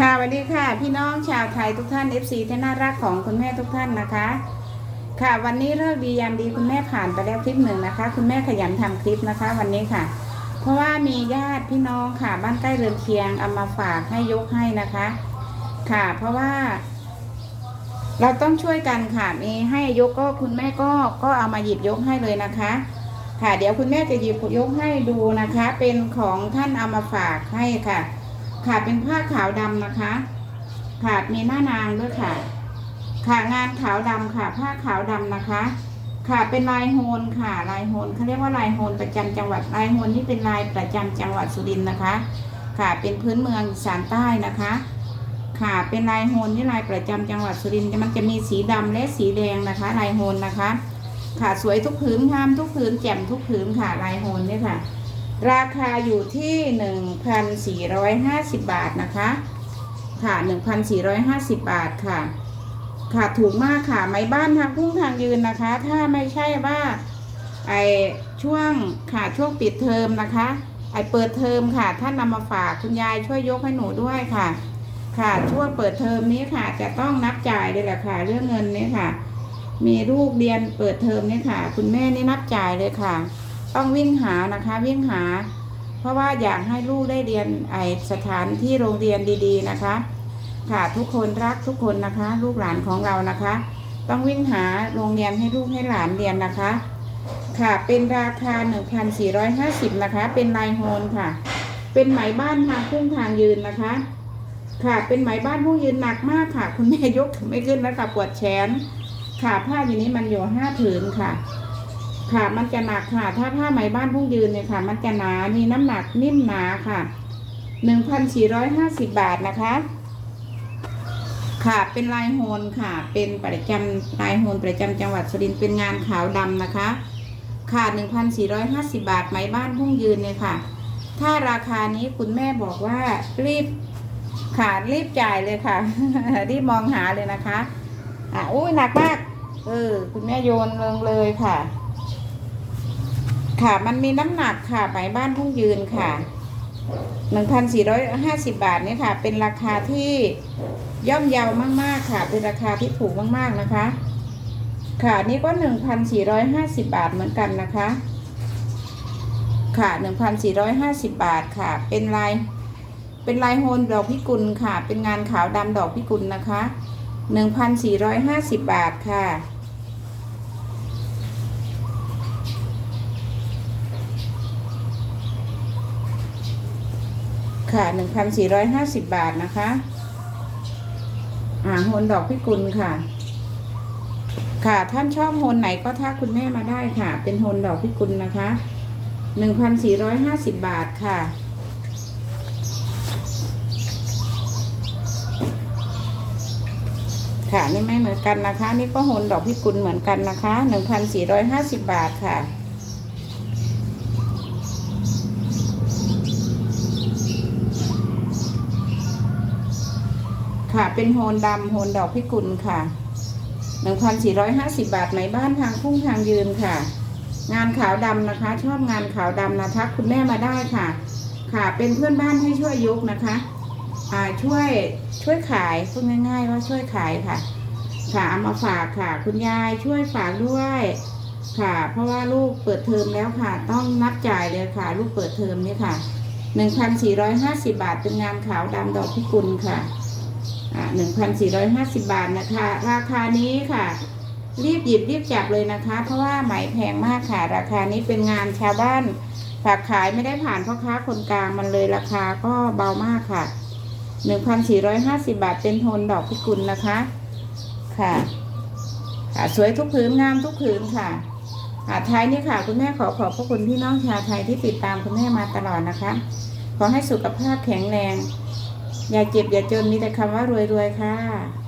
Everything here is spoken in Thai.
ค่ะสวัสดีค่ะ พี่น้องชาวไทยทุกท่าน FC ที่น่ารักของคุณแม่ทุกท่านนะคะ ค่ะ วันนี้เลิกดียามดีคุณแม่ผ่านไปแล้วคลิปหนึ่งนะคะ คุณแม่ขยันทำคลิปนะคะ วันนี้ค่ะ เพราะว่ามีญาติพี่น้องค่ะ บ้านใกล้เรือนเคียงเอามาฝากให้ยกให้นะคะ ค่ะ เพราะว่า เราต้องช่วยกันค่ะมีให้ยกก็คุณแม่ก็ก็เอามาหยิบยกให้เลยนะคะ ค่ะ เดี๋ยวคุณแม่จะหยิบยกให้ดูนะคะ เป็นของท่านเอามาฝากให้ค่ะ ค่ะเป็นผ้าขาวดำนะคะค่ะมีหน้านางด้วยค่ะ ค่ะงานขาวดำค่ะ ผ้าขาวดำนะคะ ค่ะเป็นลายโฮนค่ะ ลายโฮนเขาเรียกว่าลายโฮนประจำจังหวัดลายโฮนนี่เป็นลายประจำจังหวัดสุรินทร์นะคะ ค่ะเป็นพื้นเมืองสานใต้นะคะค่ะเป็นลายโฮนนี่ลายประจำจังหวัดสุรินทร์มันจะมีสีดำและสีแดงนะคะ ลายโฮนนะคะ ค่ะสวยทุกผืนงามทุกผืนแจ่มทุกผืนค่ะลายโฮนเนี่ยค่ะ ราคาอยู่ที่ 1,450 บาทนะคะ ค่ะ 1,450 บาทค่ะ ค่ะถูกมากค่ะไม้บ้านทางพุ่งทางยืนนะคะ ถ้าไม่ใช่ว่าไอช่วงค่ะช่วงปิดเทอมนะคะ ไอเปิดเทอมค่ะ ท่านนำมาฝากคุณยายช่วยยกให้หนูด้วยค่ะ ค่ะช่วงเปิดเทอมนี้ค่ะ จะต้องนับจ่ายเลยแหละค่ะ เรื่องเงินนี้ค่ะ มีลูกเรียนเปิดเทอมนี่ค่ะ คุณแม่นี่นับจ่ายเลยค่ะ ต้องวิ่งหานะคะวิ่งหา เพราะว่าอยากให้ลูกได้เรียนไอสถานที่โรงเรียนดีๆนะคะ ค่ะทุกคนรักทุกคนนะคะ ลูกหลานของเรานะคะ ต้องวิ่งหาโรงเรียนให้ลูกให้หลานเรียนนะคะ ค่ะเป็นราคา 1,450 นะคะ เป็นลายโฮนค่ะ เป็นไหมบ้านทางพุ่งทางยืนนะคะ ค่ะเป็นไหมบ้านพุ่งยืนหนักมากค่ะ คุณแม่ยกไม่ขึ้นแล้วค่ะปวดแขนค่ะผ้าอย่างนี้มันอยู่ห้าผืนค่ะ ค่ะ มันจะหนักค่ะ ถ้าผ้าไหมบ้านพุ่งยืนเนี่ยค่ะ มันจะหนา มีน้ำหนักนิ่มหนาค่ะ1,450บบาทนะคะ ค่ะ เป็นลายโฮนค่ะ เป็นประจำลายโฮนประจำจังหวัดสุรินทร์ เป็นงานขาวดำนะคะ ค่ะ1,450บาทไหมบ้านพุ่งยืนเนี่ยค่ะ ถ้าราคานี้คุณแม่บอกว่ารีบค่ะรีบจ่ายเลยค่ะ รีบมองหาเลยนะคะ อะ อุ้ยหนักมาก เออ คุณแม่โยนลงเลยค่ะ ค่ะ มันมีน้ำหนักค่ะไหมบ้านพุ่งยืนค่ะ 1,450 บาทเนี่ยค่ะ เป็นราคาที่ย่อมเยาวมาก ๆ ค่ะ เป็นราคาที่ถูกมาก ๆ นะคะ ค่ะ นี่ก็ 1,450 บาทเหมือนกันนะคะ ค่ะ 1,450 บาทค่ะ เป็นลาย เป็นลายโฮนดอกพิกุลค่ะ เป็นงานขาวดำดอกพิกุลนะคะ 1,450 บาทค่ะ ค่ะ 1,450 บาทนะคะ อ่าโฮนดอกพิกุลค่ะ ค่ะท่านชอบโฮนไหนก็ทักคุณแม่มาได้ค่ะ เป็นโฮนดอกพิกุลนะคะ 1,450 บาทค่ะค่ะนี่ไม่เหมือนกันนะคะ นี่ก็โฮนดอกพิกุลเหมือนกันนะคะ 1,450 บาทค่ะ ค่ะ เป็นโฮนดำโฮนดอกพิกุลค่ะ 1,450 บาทไหมบ้านทางพุ่งทางยืนค่ะ งานขาวดำนะคะ ชอบงานขาวดำนะทักคุณแม่มาได้ค่ะ ค่ะ เป็นเพื่อนบ้านให้ช่วยยกนะคะอ่าช่วยช่วยขายพูดง่าย ๆ ว่าช่วยขายค่ะ ค่ะเอามาฝากค่ะ คุณยายช่วยฝากด้วยค่ะ เพราะว่าลูกเปิดเทอมแล้วค่ะ ต้องนับจ่ายเลยค่ะ ลูกเปิดเทอมนี่ค่ะ 1,450 บาทเป็นงานขาวดำดอกพิกุลค่ะ 1,450 บาทนะคะ ราคานี้ค่ะ รีบหยิบรีบจับเลยนะคะ เพราะว่าไหมแพงมากค่ะ ราคานี้เป็นงานชาวบ้านฝากขายไม่ได้ผ่านพ่อค้าคนกลางมันเลยราคาก็เบามากค่ะ 1,450 บาทเป็นโทนดอกพิกุลนะคะ ค่ะ ค่ะ สวยทุกผืนงามทุกผืนค่ะค่ะท้ายนี้ค่ะ คุณแม่ขอขอบพระคุณพี่น้องชาวไทยที่ติดตามคุณแม่มาตลอดนะคะ ขอให้สุขภาพแข็งแรง อย่าเจ็บอย่าจนมีแต่คำว่ารวยๆค่ะ